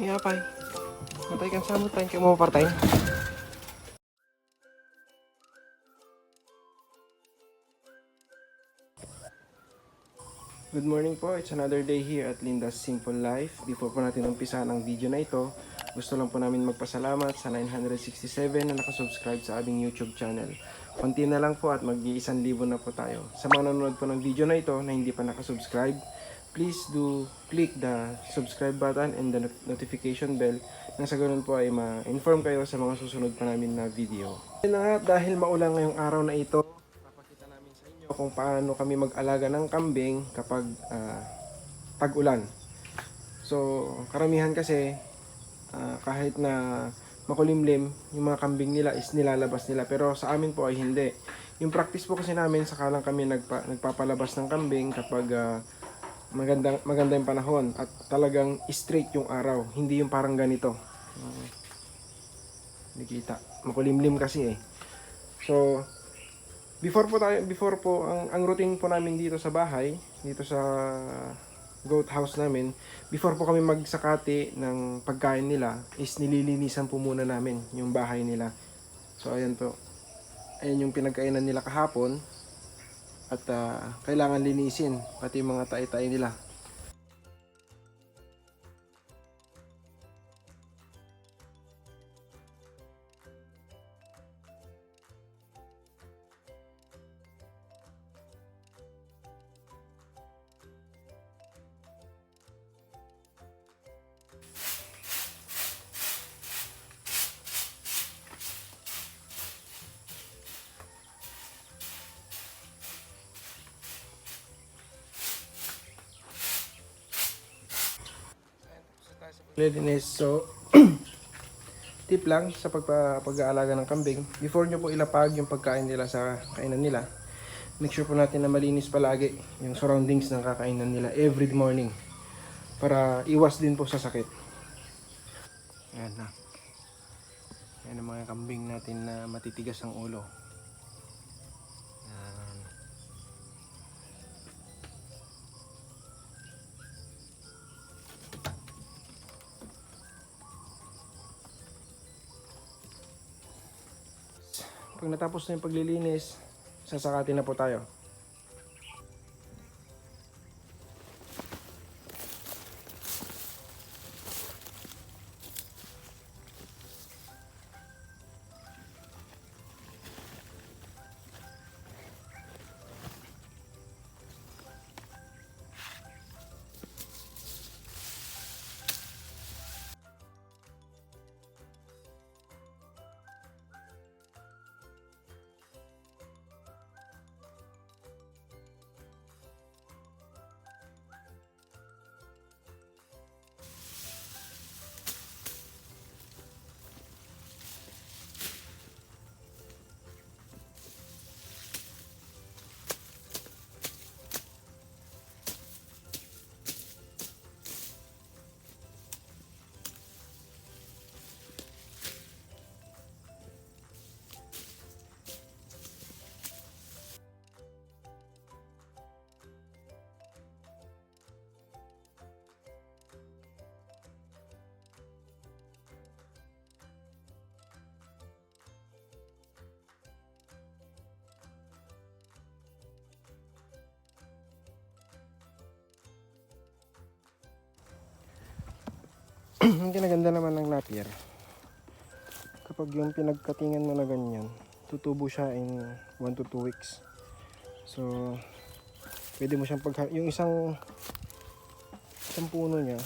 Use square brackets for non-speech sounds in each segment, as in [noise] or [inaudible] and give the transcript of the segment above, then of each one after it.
Nga pay. Matay kang samot tayo kayo mapapartay. Good morning po. It's another day here at Linda's Simple Life. Before po natin umpisahan ang video na ito, gusto lang po namin magpasalamat sa 967 na nakasubscribe sa aming YouTube channel. Konti na lang po at mag-iisang libo na po tayo. Sa mga nanonood po ng video na ito na hindi pa nakasubscribe, please do click the subscribe button and the not- notification bell nang sa ganun po ay ma-inform kayo sa mga susunod pa namin na video. Na nga, dahil maulan ngayong araw na ito, papakita namin sa inyo kung paano kami mag-alaga ng kambing kapag ah, tag-ulan. So, karamihan kasi ah, kahit na makulimlim, yung mga kambing nila is nilalabas nila. Pero sa amin po ay hindi. Yung practice po kasi namin, saka lang kami nagpa, nagpapalabas ng kambing kapag ah, magandang, maganda yung panahon at talagang straight yung araw. Hindi yung parang ganito. Uh, nakita. Makulimlim kasi eh. So, before po tayo, before po, ang, ang routine po namin dito sa bahay, dito sa goat house namin, before po kami magsakati ng pagkain nila, is nililinisan po muna namin yung bahay nila. So, ayan po. Ayan yung pinagkainan nila kahapon. At ah, kailangan linisin, pati mga tae-tae nila. Cleanliness. So, [clears throat] tip lang sa pagpa, pag-aalaga ng kambing. Before nyo po ilapag yung pagkain nila sa kainan nila, make sure po natin na malinis palagi yung surroundings ng kakainan nila every morning. Para iwas din po sa sakit. Ayan na. Ayan ang mga kambing natin na matitigas ang ulo. Pag natapos na yung paglilinis, sasakati na po tayo. [clears throat] Ang kinaganda naman ng napier, kapag yung pinagkatingan mo na ganyan, tutubo siya in 1 to 2 weeks. So, pwede mo siyang pag yung isang isang puno niya,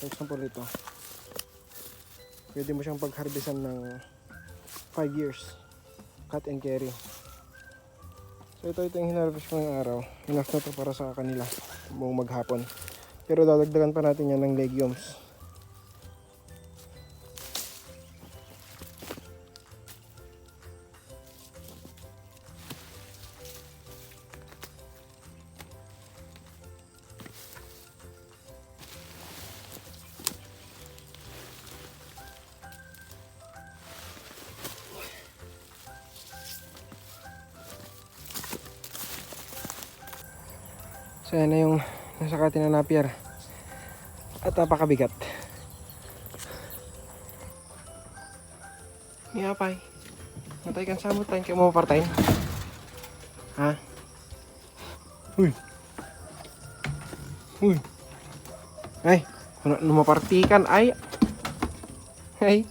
for example ito, pwede mo siyang pagharbisan ng 5 years. Cut and carry. So ito ito yung hinarvest ko ngayong araw. Enough na to para sa kanila buong maghapon. Pero dadagdagan pa natin yan ng legumes. So yan na yung nasa katin na napier. At napakabigat. Ni apay. Matay kan samot tayo kayo mapapartayin. Ha? Uy. Uy. Ay, lumaparti kan. Ay. Ay.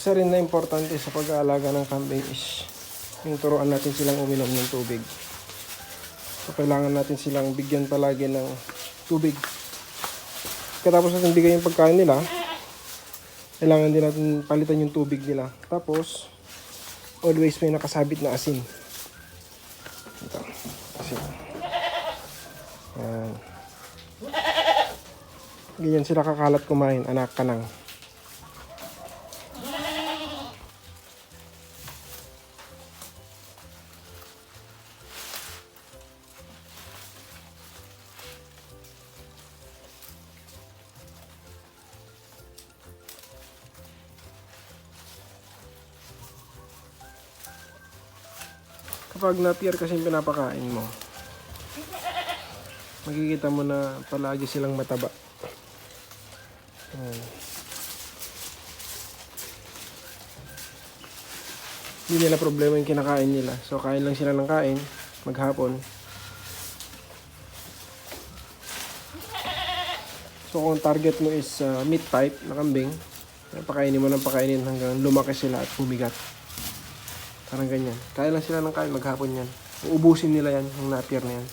Isa rin na importante sa pag-aalaga ng kambing is yung turuan natin silang uminom ng tubig. So, kailangan natin silang bigyan palagi ng tubig. Katapos natin bigay yung pagkain nila, kailangan din natin palitan yung tubig nila. Tapos, always may nakasabit na asin. Ito, asin. Yan. Ganyan sila kakalat kumain, anak kanang. Kapag napier kasi pinapakain mo, makikita mo na palagi silang mataba. Ayan. Hindi nila problema yung kinakain nila. So, kain lang sila ng kain, maghapon. So, kung target mo is uh, meat type na kambing, pakainin mo ng pakainin hanggang lumaki sila at pumigat. Parang ganyan. Kaya lang sila ng kain maghapon yan. Uubusin nila yan, yung napier na yan.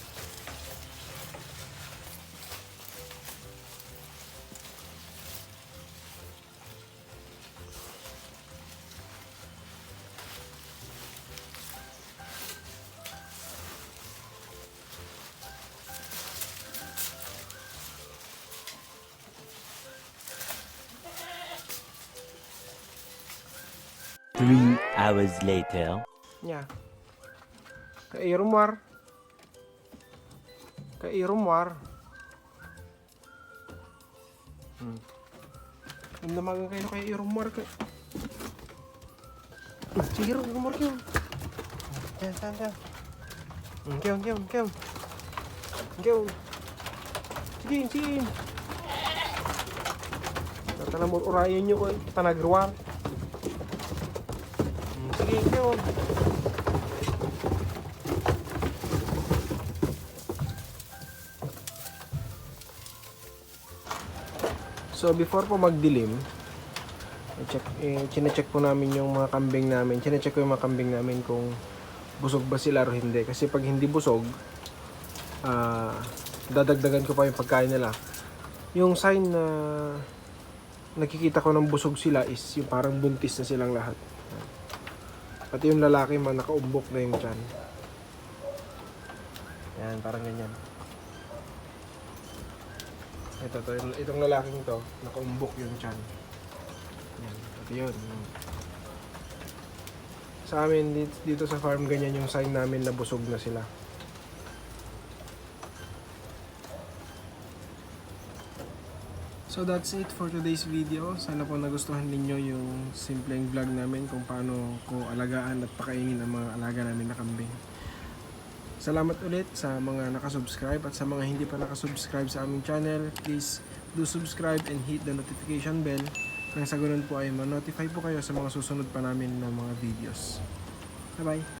Three hours later. Nya. Kay Irumwar. Kay Irumwar. Hmm. Ang namagang kayo kay Irumwar ka. Sige, Irumwar kayo. Yan, yan, yan. Kayo, kayo, kayo. Kayo. Sige, sige. Natala mo, urayan nyo ko. Tanagruwar. So before po magdilim, i-check, eh, chine-check po namin yung mga kambing namin. Chine-check ko yung mga kambing namin kung busog ba sila o hindi. Kasi pag hindi busog, ah, dadagdagan ko pa yung pagkain nila. Yung sign na nakikita ko ng busog sila is yung parang buntis na silang lahat. Pati yung lalaki man nakaumbok na yung tiyan. Yan, parang ganyan. Ito, to, itong lalaking to, nakaumbok yung tiyan. Yan, yun. yun. Sa amin, dito, dito sa farm, ganyan yung sign namin na busog na sila. So that's it for today's video. Sana po nagustuhan ninyo yung simpleng vlog namin kung paano ko alagaan at pakainin ang mga alaga namin na kambing. Salamat ulit sa mga nakasubscribe at sa mga hindi pa nakasubscribe sa aming channel. Please do subscribe and hit the notification bell nang sa ganun po ay ma-notify po kayo sa mga susunod pa namin na mga videos. Bye-bye!